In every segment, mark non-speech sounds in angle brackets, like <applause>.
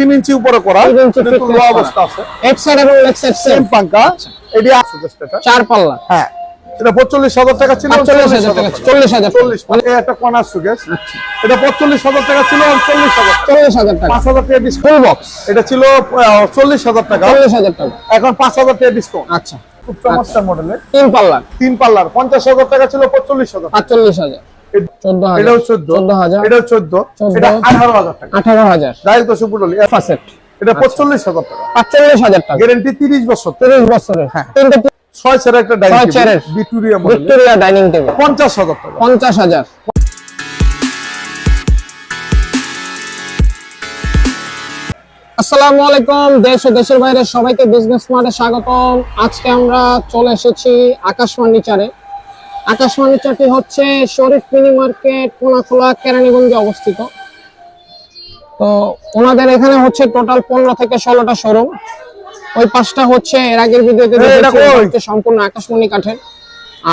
তিন ইঞ্চি উপরে করা। একটু। অবস্থা আছে। এক সাইড এবং সাইড সেম পাঙ্কা। এটি আছে চার পাল্লা। হ্যাঁ। এটা পঁয়তাল্লিশ হাজার টাকা ছিল। পাঁচচল্লিশ হাজার টাকা। চল্লিশ হাজার। চল্লিশ। মানে একটা আচ্ছা এটা পঁয়তাল্লিশ হাজার টাকা ছিল চল্লিশ হাজার চল্লিশ হাজার টাকা। পাঁচ হাজার টাকা ডিসকাউন্ট বক্স এটা ছিল চল্লিশ হাজার টাকা। চল্লিশ হাজার টাকা। এখন পাঁচ হাজার টাকা ডিসকাউন্ট আচ্ছা। খুব চমৎকার মডেলের তিন পাল্লা। তিন পাল্লার। পঞ্চাশ হাজার টাকা ছিল পঁয়তাল্লিশ হাজার পাঁচচল্লিশ হাজার। এটাও চোদ্দ। চোদ্দ এটাও চোদ্দ। চোদ্দ। এটা আঠারো হাজার টাকা। আঠারো হাজার। ডাইল তো এটা পঁয়তাল্লিশ হাজার টাকা। পাঁচচল্লিশ হাজার টাকা। গ্যারেন্টি তিরিশ বছর। তিরিশ বছরের। হ্যাঁ। ছয় চেয়ার একটা dining Victoria Victoria dining table পঞ্চাশ হাজার টাকা। পঞ্চাশ হাজার। আসসালামু আলাইকুম। দেশ ও দেশের বাইরে সবাইকে বিজনেস মার্টে স্বাগতম। আজকে আমরা চলে এসেছি আকাশ ফার্নিচারে আকাশ ফার্নিচারটি হচ্ছে শরীফ মিনি মার্কেট কোনাখোলা কেরানীগঞ্জে অবস্থিত। তো ওনাদের এখানে হচ্ছে টোটাল পনেরো থেকে ষোলোটা শোরুম ওই পাশটা হচ্ছে এর আগের ভিডিওতে সম্পূর্ণ আকাশমণি কাঠের।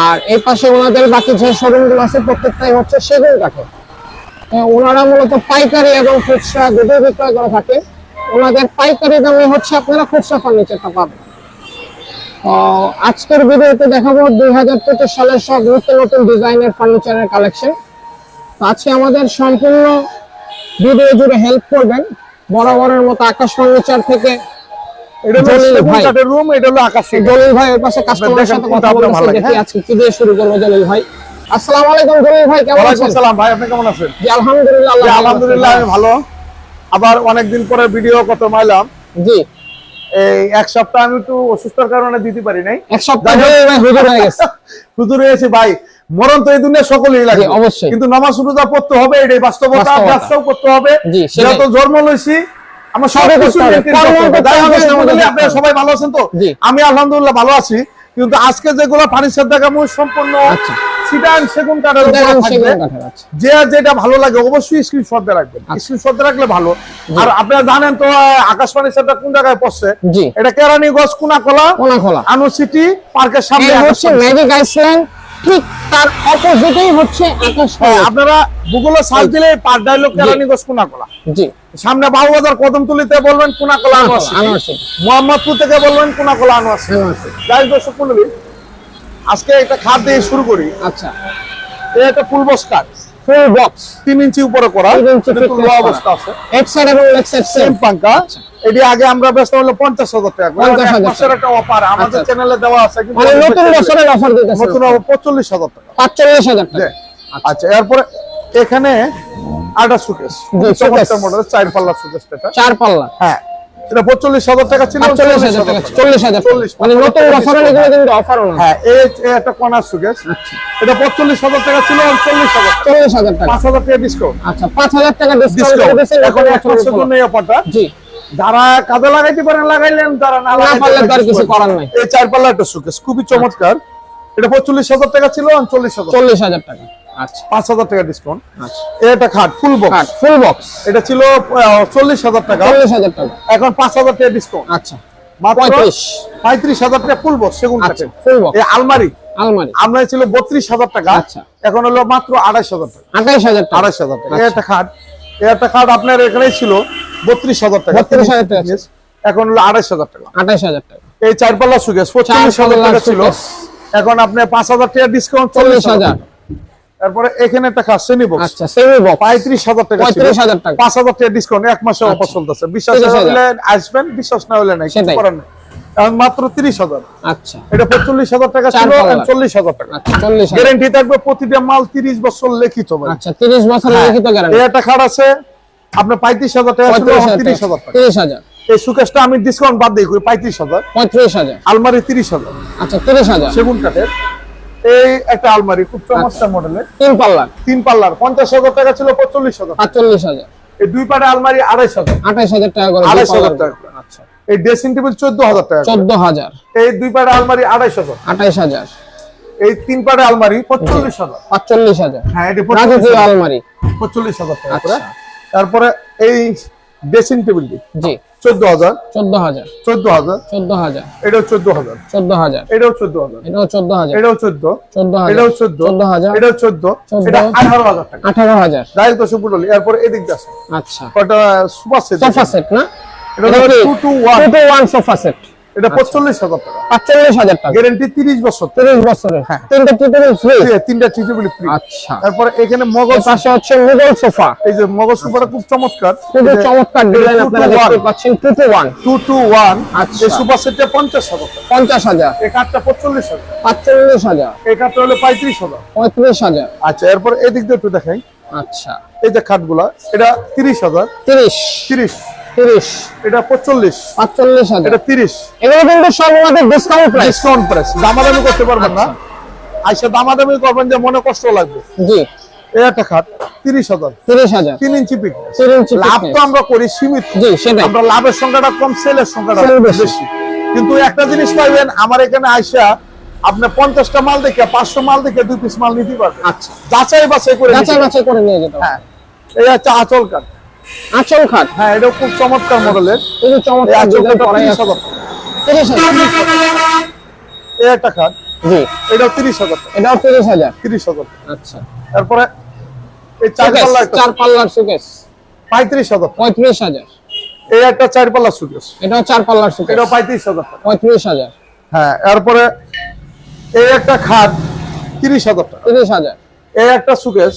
আর এই পাশে ওনাদের বাকি যে শোরুমগুলো আছে প্রত্যেকটাই হচ্ছে সেগুন কাঠের। তো ওনারা মূলত পাইকারি এবং খুচরা দুটোই বিক্রয় করে থাকে। ওনাদের পাইকারি দামে হচ্ছে আপনারা খুচরা ফার্নিচারটা পাবেন। আজকের ভিডিওতে দেখাবো দুই হাজার পঁচিশ সালের সব নতুন নতুন ডিজাইনের ফার্নিচারের কালেকশন। আজকে আমাদের সম্পূর্ণ ভিডিও জুড়ে হেল্প করবেন বরাবরের মতো আকাশ ফার্নিচার থেকে রুম এটা হলো আকাশ জলিল ভাই ওর পাশে কাস্টমারের সাথে কথা দেখি? আজকে কি দিয়ে শুরু করব জলিল ভাই। আসসালামু আলাইকুম জলিল ভাই কেমন আছেন? সালাম ভাই আপনি কেমন আছেন? জি আলহামদুলিল্লাহ আলহামদুলিল্লাহ ভালো। আবার অনেকদিন পরে ভিডিও কত মাইলাম জি। এই এক সপ্তাহ আমি একটু অসুস্থতার কারণে দিতে পারি নাই। এক সপ্তাহ হুজুর হয়ে গেছে। <laughs> হুজুর হয়েছে ভাই। মরণ তো এই দুনিয়া সকলেই লাগে অবশ্যই। কিন্তু নামাজ রোজা পড়তে হবে এটাই বাস্তবতা। ব্যবসাও করতে হবে। জি, সেটাই। যত জন্ম লইছি আমরা সব সবই আপনারা সবাই ভালো আছেন তো? আমি আলহামদুলিল্লাহ ভালো আছি। কিন্তু আজকে যেগুলো ফার্নিচার দেখাবো সম্পূর্ণ আচ্ছা। সেগুন কাঠের উপরে থাকবে। সেগুন কাঠের আছে যে যেটা ভালো লাগে অবশ্যই স্ক্রিনশট দিয়ে রাখবেন। আচ্ছা। স্ক্রিনশট দিয়ে রাখলে ভালো। আর আপনারা জানেন তো কোন জায়গায় পড়ছে? এটা কেরানীগঞ্জ কোনাকলা কোনা খোলা পার্কের সামনে এই আকাশ হচ্ছে ম্যাজিক আইসল্যান্ড ঠিক তার অপোজিটেই হচ্ছে হ্যাঁ, আপনারা গুগলে সার্চ দিলে পার ডায়লগ কেরানীগঞ্জ কোনাকলা। জি। সামনে বাবুবাজার কদমতলিতে বলবেন কোনাকলা আনোয়ার। মোহাম্মদপুর থেকে বলবেন কোনাকলা আনোয়ার যাই দর্শক আজকে একটা খাট দিয়ে শুরু করি। আচ্ছা। একটা ফুল বক্স ফুল বক্স তিন ইঞ্চি উপরে করা। এটা। অবস্থা আছে। এক সাইড এবং লেগ সাইড সেম পাঙ্কা। এটি আগে আমরা ব্যস্ত হলো পঞ্চাশ হাজার টাকা 50,000 একটা অফার আমাদের আচ্ছা। চ্যানেলে দেওয়া আছে কিন্তু মানে নতুন বছরের অফার দিতেছে। নতুন পঁচল্লিশ হাজার টাকা। পাঁচচল্লিশ হাজার জি। টাকা আচ্ছা। এরপরে এখানে আটা। মডেল চার পাল্লা এটা চার পাল্লা। হ্যাঁ। এটা পঁয়তাল্লিশ হাজার টাকা ছিল পাঁচচল্লিশ হাজার টাকা মানে নতুন বছরের এগুলো কিন্তু অফারও না। হ্যাঁ এই একটা কর্নার সুকেশ আচ্ছা। এটা পঁয়তাল্লিশ হাজার টাকা ছিল চল্লিশ হাজার। চল্লিশ হাজার টাকা। পাঁচ হাজার টাকা ডিসকাউন্ট আচ্ছা পাঁচ হাজার টাকা ডিসকাউন্ট করে দিয়েছেন এখন এক জন্য এই অফারটা। জি। যারা কাজে লাগাইতে পারেন লাগাইলেন যারা না না পারলে পারেন কিছু করার নাই। এই চার পাল্লা একটা খুবই চমৎকার। এটা পঁয়তাল্লিশ হাজার টাকা ছিল চল্লিশ হাজার। চল্লিশ হাজার টাকা। পাঁচ হাজার টাকা ডিসকাউন্ট আচ্ছা। এটা খাট ফুল বক্স ফুল বক্স এটা ছিল চল্লিশ হাজার টাকা। চল্লিশ হাজার টাকা। এখন পাঁচ হাজার টাকা ডিসকাউন্ট আচ্ছা। পঁয়ত্রিশ। হাজার টাকা ফুল বক্স সেগুন আচ্ছা কাঠের ফুল বক্স এই আলমারি। আলমারি। আমরা ছিল বত্রিশ হাজার টাকা। আচ্ছা। এখন হলো মাত্র আড়াইশ হাজার টাকা। আঠাইশ হাজার টাকা। আড়াইশ হাজার টাকা। আচ্ছা। একটা খাট। এই একটা খাট আপনার এখানেই ছিল বত্রিশ হাজার টাকা। 32,000 টাকা। এখন হলো আড়াইশ হাজার টাকা। আঠাইশ হাজার টাকা। এই চার পাল্লা সুগেস পঁচিশ হাজার টাকা ছিল এখন আপনি পাঁচ হাজার টাকা ডিসকাউন্ট চল্লিশ হাজার হাজার তারপরে এখানে একটা শ্রেণি বক্স আচ্ছা বক্স পঁয়ত্রিশ হাজার টাকা 35,000 টাকা। পাঁচ হাজার টাকা ডিসকাউন্ট এক মাসে অফার চলতেছে বিশ্বাস হলে আসবেন বিশ্বাস না হলে নাই কিছু সেটাই। করার নেই। এখন মাত্র তিরিশ হাজার। আচ্ছা। এটা পঁয়তাল্লিশ হাজার টাকা ছিল পাল্লা। চল্লিশ হাজার টাকা। আচ্ছা গ্যারেন্টি থাকবে প্রতিটা মাল তিরিশ বছর লিখিত ভাই। আচ্ছা তিরিশ বছরের লিখিত গ্যারান্টি একটা খাট আছে আপনার পঁয়ত্রিশ হাজার টাকা ছিল পঁয়ত্রিশ হাজার তিরিশ হাজার টাকা। তিরিশ হাজার। এই সুকেশটা আমি ডিসকাউন্ট বাদ দিই করি পঁয়ত্রিশ হাজার। পঁয়ত্রিশ হাজার। আলমারি তিরিশ হাজার। আচ্ছা তিরিশ হাজার। সেগুন কাঠের। এই একটা আলমারি খুব চমৎকার মডেলের। তিন পাল্লা তিন পাল্লার পঞ্চাশ হাজার টাকা ছিল পঁয়তাল্লিশ হাজার। পাঁচচল্লিশ হাজার। এই দুই পাটে আলমারি আড়াইশ হাজার। আঠাইশ হাজার টাকা করে আড়াইশ হাজার টাকা। আচ্ছা। এই ড্রেসিং টেবিল চোদ্দ হাজার টাকা। চোদ্দ হাজার। এই দুই পাটে আলমারি আড়াইশ হাজার। আঠাইশ হাজার। এই তিন পাটে আলমারি পঁয়তাল্লিশ হাজার। পাঁচচল্লিশ হাজার। হ্যাঁ এটি আলমারি। পঁয়তাল্লিশ হাজার টাকা আচ্ছা। তারপরে এই ড্রেসিং টেবিলটি। জি। চোদ্দ হাজার চোদ্দ হাজার চোদ্দ হাজার চোদ্দ হাজার এটাও চোদ্দ হাজার চোদ্দ হাজার এটাও চোদ্দ হাজার এটাও চোদ্দ হাজার এটাও চোদ্দ চোদ্দ হাজার এটাও চোদ্দ চোদ্দ হাজার এটাও চোদ্দ। এটা আঠারো হাজার আঠারো হাজার ডাইরেক্ট দশ পুরলি এরপরে এদিক দিয়ে আচ্ছা সেট সোফা সেট না এটা এটা two two one two two one sofa set এটা পঁচল্লিশ হাজার টাকা। পাঁচচল্লিশ হাজার টাকা। গ্যারেন্টি তিরিশ বছর। তিরিশ বছরের। হ্যাঁ। তিনটে টিটেবিল ফ্রি তিনটা টি টেবিল ফ্রি আচ্ছা। তারপরে এখানে মগজ পাশে হচ্ছে মুঘল সোফা। এই যে মগজ সুপারটা খুব চমৎকার। খুবই চমৎকার ডিজাইন আপনারা দেখতে পাচ্ছেন two two one two two one আচ্ছা। এই সুপার সেটটা পঞ্চাশ হাজার টাকা। পঞ্চাশ হাজার। এই কাঠটা পঁচল্লিশ হাজার। পাঁচচল্লিশ হাজার। এই কাঠটা হলো পঁয়ত্রিশ হাজার। পঁয়ত্রিশ হাজার। আচ্ছা এরপর এদিক দিয়ে একটু দেখাই। আচ্ছা। এই যে খাটগুলা এটা তিরিশ হাজার। তিরিশ। তিরিশ। এটা পঁচল্লিশ পাঁচচল্লিশ এটা তিরিশ। এগুলো কিন্তু ডিসকাউন্ট প্রাইস ডিসকাউন্ট প্রাইস দামাদামি করতে পারবেন না। আচ্ছা। আইসা দামাদামি করবেন যে মনে কষ্ট লাগবে। জি। একটা খাট তিরিশ হাজার। তিরিশ হাজার। তিন ইঞ্চি পিক তিন ইঞ্চি লাভ তো আমরা করি সীমিত। জি সেটাই। আমরা লাভের সংখ্যাটা কম সেলের সংখ্যাটা বেশি। কিন্তু একটা জিনিস পাইবেন আমার এখানে আইসা আপনি পঞ্চাশটা মাল দেখে পাঁচশো মাল দেখে দুই পিস মাল নিতে পারবেন। আচ্ছা। যাচাই বাছাই করে যাচাই বাছাই করে নিয়ে যেতে হ্যাঁ। এই হচ্ছে আঁচল কাঠ। আঁচল খাট। হ্যাঁ এটা খুব চমৎকার মডেলের। এই চমৎকার আঁচল। তিরিশ হাজার। এই একটা খাট। জি। এটাও তিরিশ হাজার এটাও তিরিশ হাজার। তিরিশ হাজার আচ্ছা। তারপরে এই চার চার পাল্লার সুকেস পঁয়ত্রিশ হাজার। পঁয়ত্রিশ হাজার। এই একটা চার পাল্লা সুকেস এটাও চার পাল্লার সুকেস এটাও পঁয়ত্রিশ হাজার পঁয়ত্রিশ হাজার। হ্যাঁ এরপরে এই একটা খাট তিরিশ হাজার টাকা। তিরিশ হাজার। এই একটা সুকেস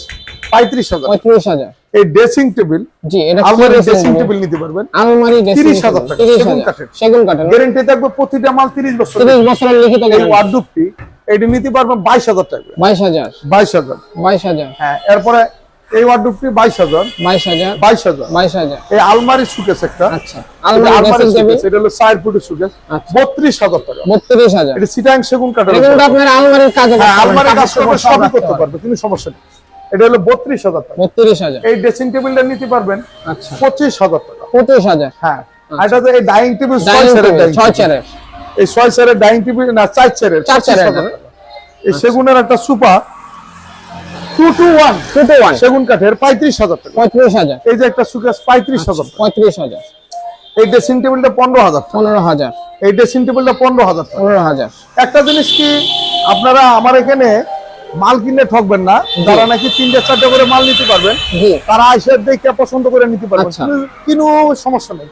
পঁয়ত্রিশ হাজার পঁয়ত্রিশ হাজার। এই ড্রেসিং টেবিল জি এটা আলমারি ড্রেসিং টেবিল নিতে পারবেন। আলমারি ড্রেসিং 30,000 টাকা, সেগুন কাঠের। সেগুন কাঠের না? থাকবে প্রতিটা মাল তিরিশ বছর তিরিশ বছরের লিখিত এই গ্যারান্টি ওয়ার্ডুপটি নিতে পারবেন বাইশ হাজার টাকা। বাইশ হাজার। বাইশ হাজার। বাইশ হাজার। হ্যাঁ এরপরে এই এই আলমারি সুকেস একটা। আচ্ছা আলমারি সুকেস এটা হলো ফুটের সুকেস আচ্ছা। টাকা। এটা সিটাং সেগুন কাঠের আপনার আলমারির কাজে হ্যাঁ কাজ সবই করতে পারবে কিন্তু সমস্যা নেই। এটা হলো বত্রিশ হাজার টাকা। বত্রিশ হাজার। এই ড্রেসিং টেবিলটা নিতে পারবেন আচ্ছা। পঁচিশ হাজার টাকা। পঁচিশ হাজার। হ্যাঁ। এটা তো এই ডাইনিং টেবিল ছয় ডাইনিং চেয়ারের ডাইনিং ছয় টেবিল। চেয়ারের এই ছয় চেয়ারের ডাইনিং টেবিল না চার চেয়ারের চার চেয়ারের, এই সেগুনের একটা super two two one two two one সেগুন কাঠের পঁয়ত্রিশ হাজার টাকা। পঁয়ত্রিশ হাজার। এই যে একটা সুকেস পঁয়ত্রিশ হাজার পঁয়ত্রিশ হাজার। এই ড্রেসিং টেবিলটা পনেরো হাজার পনেরো হাজার। এই ড্রেসিং টেবিলটা পনেরো হাজার পনেরো হাজার। একটা জিনিস কি আপনারা আমার এখানে মাল কিনে ঠকবেন না। যারা নাকি তিনটে চারটে করে মাল নিতে পারবেন তারা আইসে দেখে পছন্দ করে নিতে পারবেন। আচ্ছা। কিন্তু- কোনো সমস্যা নেই।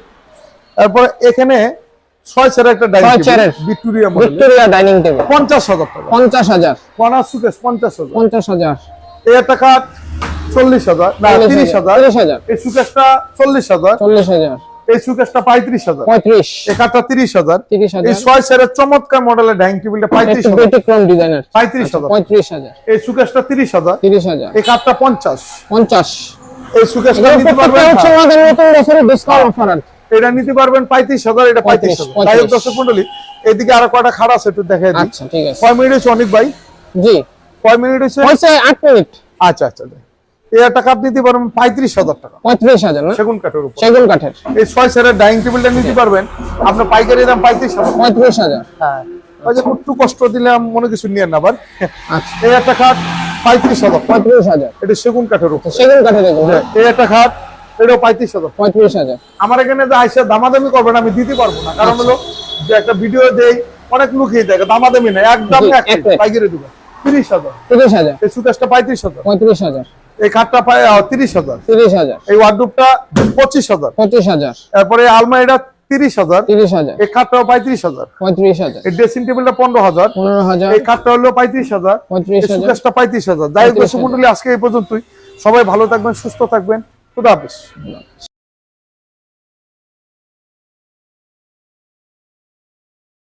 তারপরে এখানে ছয় চেয়ারের একটা ডাইনিং ভিক্টোরিয়া ডাইনিং টেবিল টাকা। সুকেস এই একটা না এই সুকেসটা এই সুকেসটা পঁয়ত্রিশ হাজার। পঁয়ত্রিশ। এই কাঠটা তিরিশ হাজার। এই ছয় চেয়ারের চমৎকার মডেলের ডাইনিং টেবিলটা পঁয়ত্রিশ ডিজাইনের। পঁয়ত্রিশ হাজার। পঁয়ত্রিশ হাজার। এই সুকেসটা তিরিশ হাজার। তিরিশ হাজার। এই কাঠটা পঞ্চাশ। পঞ্চাশ। এই সুকেসটা নিতে পারবেন আমাদের নতুন বছরের ডিসকাউন্ট অফার এটা নিতে পারবেন পঁয়ত্রিশ হাজার এটা পঁয়ত্রিশ হাজার। পঁয়ত্রিশ। তাই দর্শক মন্ডলী এদিকে আরও কয়টা খাট আছে একটু দিই। আচ্ছা কয় মিনিট হয়েছে অনেক ভাই? জি। কয় মিনিট হয়েছে? হয়েছে আট মিনিট। আচ্ছা আচ্ছা নিতে পারবেন পঁয়ত্রিশ হাজার টাকা। পঁয়ত্রিশ হাজার সেগুন কাঠের উপর। সেগুন কাঠের। এই ছয় সেরের ডাইনিং টেবিলটা নিতে পারবেন। আপনার পাইকারি দাম পঁয়ত্রিশ হাজার। পঁয়ত্রিশ হাজার। হ্যাঁ। একটু কষ্ট দিলাম মনে কিছু নিয়ে আবার। আচ্ছা। এই একটা খাট পঁয়ত্রিশ হাজার। পঁয়ত্রিশ হাজার। এটা সেগুন কাঠের উপর। সেগুন কাঠের এই একটা খাট এটাও পঁয়ত্রিশ হাজার। পঁয়ত্রিশ হাজার। আমার এখানে যে আইসা দামাদামি করবেন আমি দিতে পারব না। কারণ হলো যে একটা ভিডিও দেই অনেক লুকিয়ে দেখে দামাদামি নেই। একদম এক এক পাইকারি দেবেন তিরিশ হাজার। তিরিশ হাজার। এই পঁয়ত্রিশ হাজার। পঁয়ত্রিশ হাজার। এই খাটটা পায় তিরিশ হাজার। তিরিশ হাজার। এই ওয়ার্ডরোবটা পঁচিশ হাজার। পঁচিশ হাজার। তারপরে আলমারিটা তিরিশ হাজার। তিরিশ হাজার। এই খাটটাও পঁয়ত্রিশ হাজার। পঁয়ত্রিশ হাজার। এই ড্রেসিং টেবিলটা পনেরো হাজার। পনেরো হাজার। এই খাটটা হলো পঁয়ত্রিশ হাজার। পঁয়ত্রিশ হাজার। পঁয়ত্রিশ হাজার। যাই দর্শক মন্ডলী আজকে এই পর্যন্তই। সবাই ভালো থাকবেন সুস্থ থাকবেন। খুদা হাফিজ।